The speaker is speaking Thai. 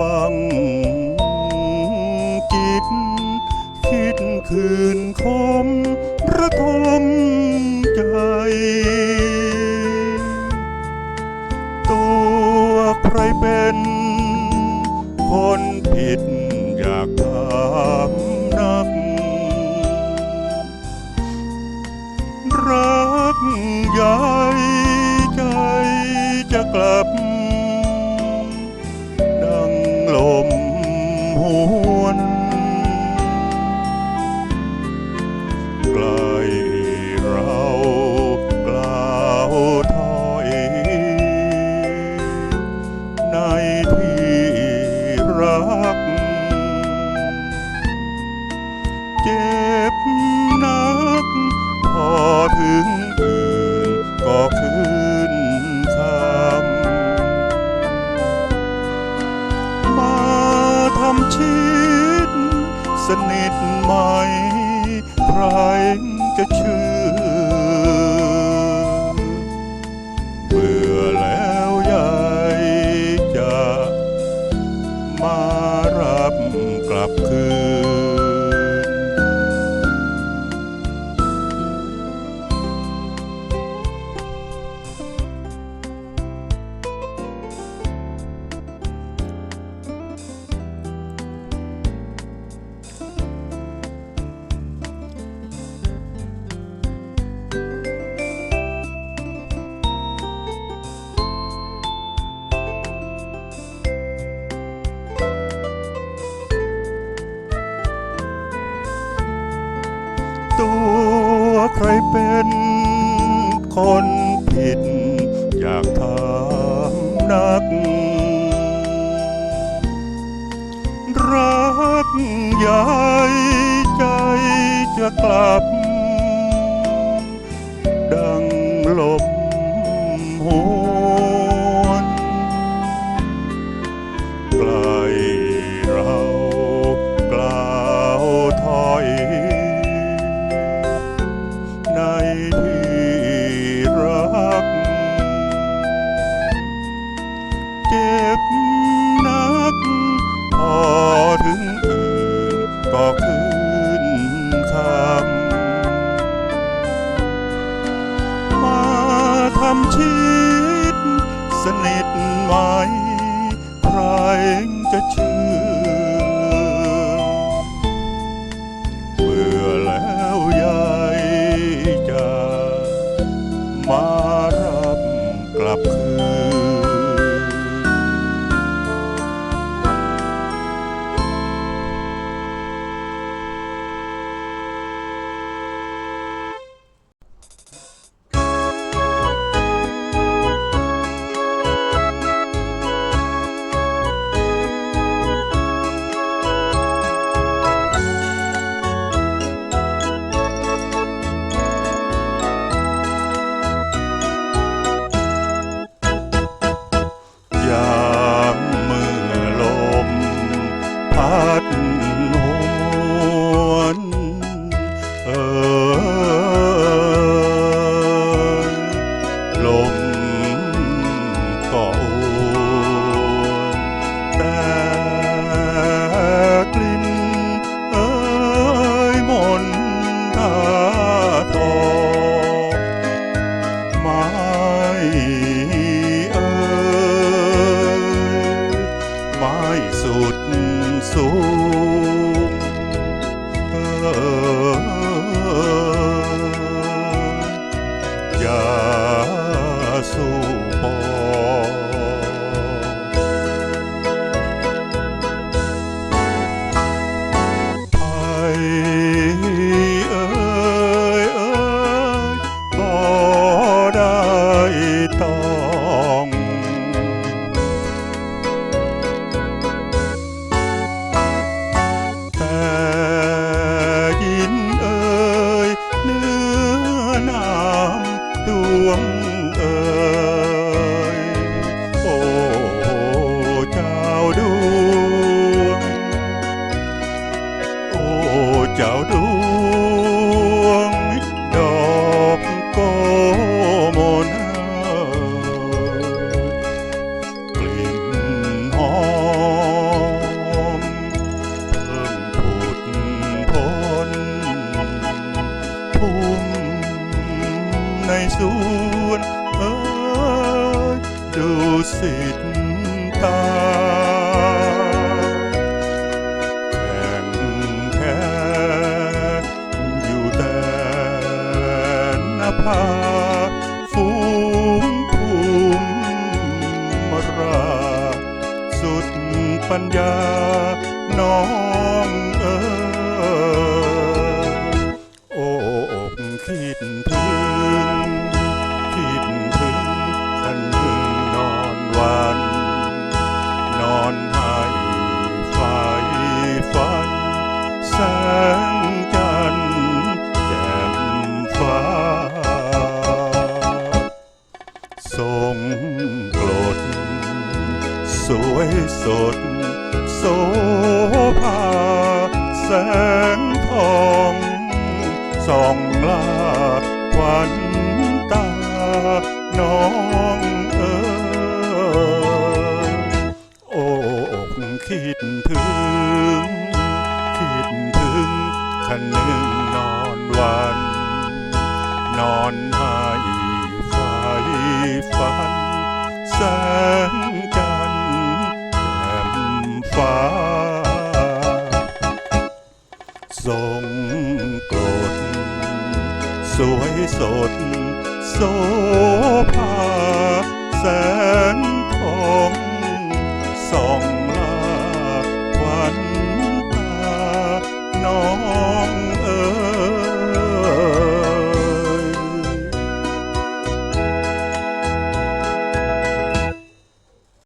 วังจิต คิดคืนคมประทมใจตัวใครเป็นคนผิดอยากถามนัก รักใหญ่ใจจะกลับ ใครเป็นคนผิด อยากถามนัก รักยายใจจะกลับ ดังลมหู tòng ta nhìn ơi nước nam tuông ơi. ในสวนเอ้ดูสิตาแข่งแค่อยู่แต่นภา แสงทองส่องลาควันตาน้อง ทรงกรดสวยสดโสภาแสง